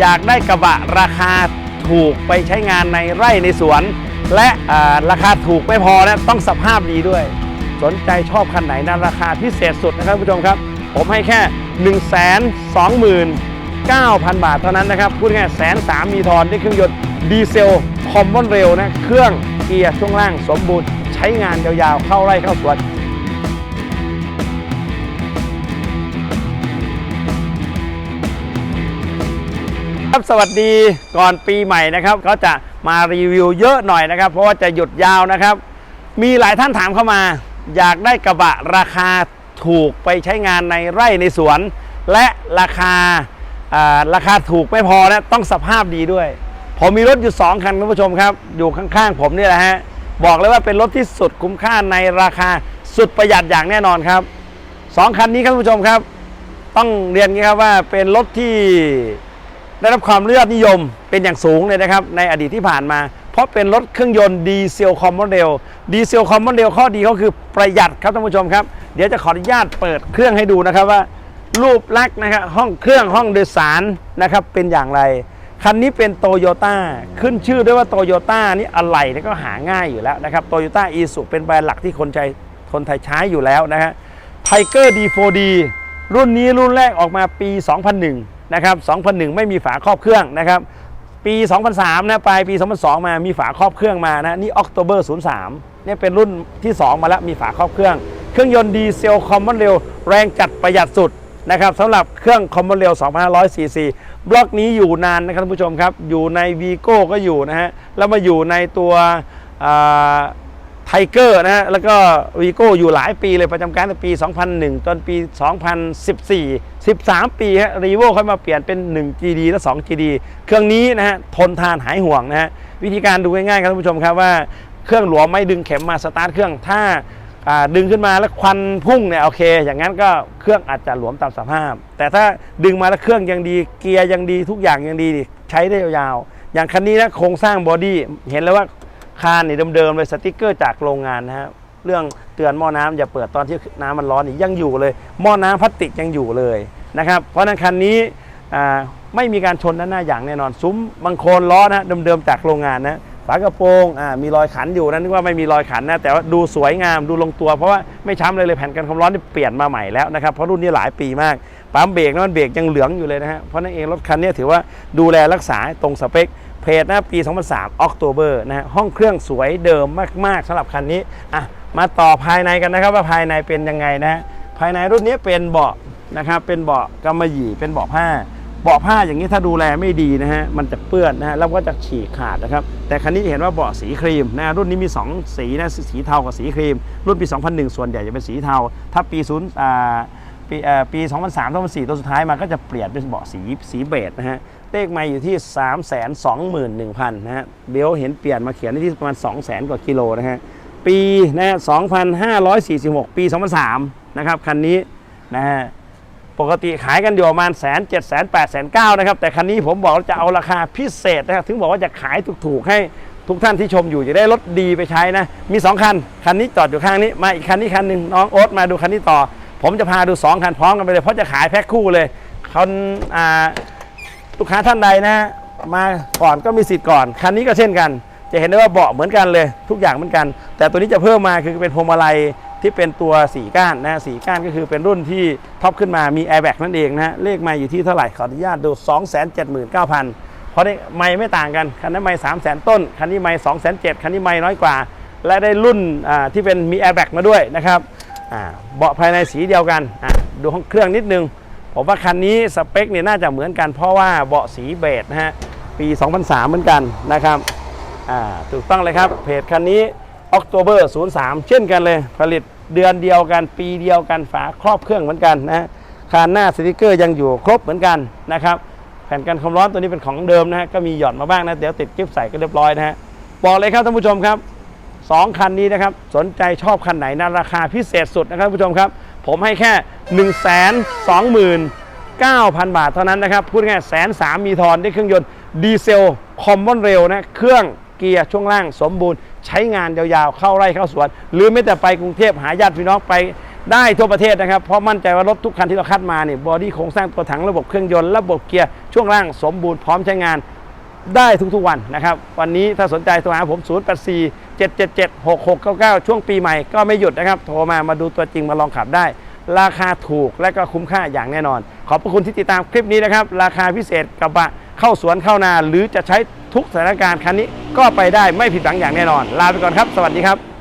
อยากได้กระบะราคาถูกไปใช้งานในไร่ในสวน และราคาถูกไม่พอนะต้องสภาพดีด้วย สนใจชอบคันไหนนะราคาพิเศษสุดนะครับผู้ชมครับ ผมให้แค่ 1 2 9 0 0 0 บาทเท่านั้นนะครับ พูดง่ายแสนสามมีทอนด้วยเครื่องยนต์ดีเซลคอมมอนเร็วนะ เครื่องเกียร์ช่วงล่างสมบูรณ์ ใช้งานยาวๆ เข้าไร่เข้าสวน ครับ สวัสดีก่อนปีใหม่นะครับ ก็จะมารีวิวเยอะหน่อยนะครับ เพราะว่าจะหยุดยาวนะครับ มีหลายท่านถามเข้ามา อยากได้กระบะราคาถูกไปใช้งานในไร่ในสวน และราคาราคาถูกไม่พอนะต้องสภาพดีด้วย ผมมีรถอยู่ 2 คันคุณผู้ชมครับ อยู่ข้างๆ ผมนี่แหละฮะบอกเลยว่าเป็นรถที่สุดคุ้มค่าในราคาสุดประหยัดอย่างแน่นอนครับสองคันนี้ครับคุณผู้ชมครับ ต้องเรียนอย่างนี้ครับว่าเป็นรถที่ ได้รับความเลือดนิยมเป็นอย่างสูงเลยนะครับในอดีตที่ผ่านมา เพราะเป็นรถเครื่องยนต์ดีเซลคอมมอนเรลดีเซลคอมมอนเรลข้อดีก็คือประหยัดครับท่านผู้ชมครับ เดี๋ยวจะขออนุญาตเปิดเครื่องให้ดูนะครับว่า รูปลักษณ์นะครับห้องเครื่องห้องโดยสารนะครับเป็นอย่างไร คันนี้เป็นโตโยต้าขึ้นชื่อด้วยว่าโตโยต้านี่อะไหล่ก็หาง่ายอยู่แล้วนะครับโตโยต้าอีสุเป็นแบรนด์หลักที่คนใจคนไทยใช้อยู่แล้วนะฮะไทเกอร์ D4D รุ่นนี้รุ่นแรกออกมาปี 2001 นะครับ2001 ไม่มีฝาครอบเครื่องนะครับ ปี 2003 นะปลายปี 2002 มามีฝาครอบเครื่องมานะนี่ October 03 เนี่ยเป็นรุ่นที่ 2 มาแล้วมีฝาครอบเครื่อง เครื่องยนต์ดีเซลคอมมอนเร็วแรงจัดประหยัดสุดนะครับสำหรับเครื่องคอมมอนเร็ว2,500ซีซีบล็อกนี้อยู่นานนะครับท่านผู้ชมครับ อยู่ใน v ีโก้ก็อยู่นะฮะแล้วมาอยู่ในตัว ไทเกอร์นะฮะแล้วก็วีโก้อยู่หลายปีเลยประจำการตั้งแต่ปี 2001 จนปี 2014 13 ปีฮะรีโวค่อยมาเปลี่ยนเป็น 1 GD และ 2 GD เครื่องนี้นะฮะทนทานหายห่วงนะฮะวิธีการดูง่ายๆครับท่านผู้ชมครับว่าเครื่องหลวมไม่ดึงเข็มมาสตาร์ทเครื่องถ้าดึงขึ้นมาแล้วควันพุ่งเนี่ยโอเค อย่างนั้นก็เครื่องอาจจะหลวมตามสภาพ แต่ถ้าดึงมาแล้วเครื่องยังดี เกียร์ยังดีทุกอย่างยังดีใช้ได้ยาวๆอย่างคันนี้นะโครงสร้างบอดี้เห็นแล้วว่า คานนี่เดิมๆเลยสติกเกอร์จากโรงงานนะฮะเรื่องเตือนหม้อน้ำอย่าเปิดตอนที่น้ำมันร้อนนี่ยังอยู่เลย หม้อน้ำพลาสติกยังอยู่เลยนะครับ เพราะนั้นคันนี้ไม่มีการชนด้านหน้าอย่างแน่นอน ซุ้มบางโคลนล้อนะเดิมๆจากโรงงานนะฝากระโปรงมีรอยขันอยู่นะนึกว่าไม่มีรอยขันนะแต่ว่าดูสวยงามดูลงตัว เพราะว่าไม่ช้ำเลยเลยแผ่นกันความร้อนนี่เปลี่ยนมาใหม่แล้วนะครับเพราะรุ่นนี้หลายปีมากปั๊มเบรกนะมันเบรกยังเหลืองอยู่เลยนะฮะเพราะนั่นเองรถคันนี้ถือว่าดูแลรักษาตรงสเปค เพจนะปี 2003ออกโตเบอร์นะฮะห้องเครื่องสวยเดิมมาก ๆสำหรับคันนี้อะมาต่อภายในกันนะครับว่าภายในเป็นยังไงนะฮะภายในรุ่นนี้เป็นเบาะนะครับเป็นเบาะกำมะหยี่เป็นเบาะผ้าเบาะผ้าอย่างนี้ถ้าดูแลไม่ดีนะฮะมันจะเปื้อนนะฮะแล้วก็จะฉีกขาดนะครับ แต่คันนี้จะเห็นว่าเบาะสีครีมนะรุ่นนี้มี 2 สีนะสีเทากับสีครีม รุ่นปี 2001 ส่วนใหญ่จะเป็นสีเทา ถ้าปี0อ่า ปีเอ่อปี 2003 2004 ตัวสุดท้ายมาก็จะเปลี่ยนเป็นเบาะสีสีเบจนะฮะเลขไม่อยู่ที่ 3 2 1 0 0 0นะฮะเบลเห็นเปลี่ยนมาเขียนที่ประมาณ 2 0 0 0 0 0 กว่ากิโลนะฮะปีนะฮะ2,546 ปี 2003 นะครับคันนี้นะฮะปกติขายกันอยู่ประมาณแสนเจ็ดแสนแปดแสนเก้านะครับ แต่คันนี้ผมบอกจะเอาราคาพิเศษนะครับ ถึงบอกว่าจะขายถูกๆ ให้ทุกท่านที่ชมอยู่จะได้รถดีไปใช้นะ มี 2 คัน คันนี้จอดอยู่ข้างนี้ มาอีกคันนี้คันหนึ่งน้องโอ๊ตมาดูคันนี้ต่อ ผมจะพาดู 2 คันพร้อมกันไปเลย เพราะจะขายแพ็คคู่เลยคนอ่าลูกค้าท่านใดนะ มาก่อนก็มีสิทธิ์ก่อน คันนี้ก็เช่นกัน จะเห็นได้ว่าเบาะเหมือนกันเลยทุกอย่างเหมือนกัน แต่ตัวนี้จะเพิ่มมาคือเป็นพวงมาลัยที่เป็นตัวสีก้านนะสีก้านก็คือเป็นรุ่นที่ท็อปขึ้นมามี Airbag นั่นเองนะเลขไม่อยู่ที่เท่าไหร่ขออนุญาตดู 279,000 เพราะได้ไม่ไม่ต่างกัน คันนั้นไม่3 0 0 0 0 0ต้น คันนี้ไม่2 7 0 0 0คันนี้ไม่น้อยกว่า และได้รุ่นอ่าที่เป็นมี Airbag มาด้วยนะครับ เบาะภายในสีเดียวกันดูห้องเครื่องนิดนึงผมว่าคันนี้สเปคเนี่ยน่าจะเหมือนกันเพราะว่าเบาะสีเบจนะฮะปี 2003 เหมือนกันนะครับถูกต้องเลยครับเพจคันนี้ October 03 เช่นกันเลย ผลิตเดือนเดียวกัน ปีเดียวกันฝาครอบเครื่องเหมือนกันนะคานหน้าสติกเกอร์ยังอยู่ครบเหมือนกันนะครับแผ่นกันความร้อนตัวนี้เป็นของเดิมนะฮะก็มีหย่อนมาบ้างนะเดี๋ยวติดกิฟต์ใส่ก็เรียบร้อยนะฮะบอกเลยครับท่านผู้ชมครับ สองคันนี้นะครับ สนใจชอบคันไหนนะราคาพิเศษสุดนะครับผู้ชมครับ ผมให้แค่ 1 2 9 0 0 0 บาทเท่านั้นนะครับ พูดง่ายแสนสามมีทอนด้วยเครื่องยนต์ดีเซลคอมมอนเร็วนะเครื่องเกียร์ช่วงล่างสมบูรณ์ ใช้งานยาวๆ เข้าไร่เข้าสวน หรือไม่แต่ไปกรุงเทพหาญาติพี่น้องไปได้ทั่วประเทศนะครับ เพราะมั่นใจว่ารถทุกคันที่เราคัดมาเนี่ยบอดี้โครงสร้างตัวถังระบบเครื่องยนต์ระบบเกียร์ช่วงล่างสมบูรณ์พร้อมใช้งาน ได้ทุกๆวันนะครับ วันนี้ถ้าสนใจโทรหาผม 084 777 6699 ช่วงปีใหม่ก็ไม่หยุดนะครับ โทรมามาดูตัวจริงมาลองขับได้ ราคาถูกและก็คุ้มค่าอย่างแน่นอน ขอบพระคุณที่ติดตามคลิปนี้นะครับ ราคาพิเศษกระบะเข้าสวนเข้านา หรือจะใช้ทุกสถานการณ์คันนี้ก็ไปได้ไม่ผิดหวังอย่างแน่นอน ลาไปก่อนครับ สวัสดีครับ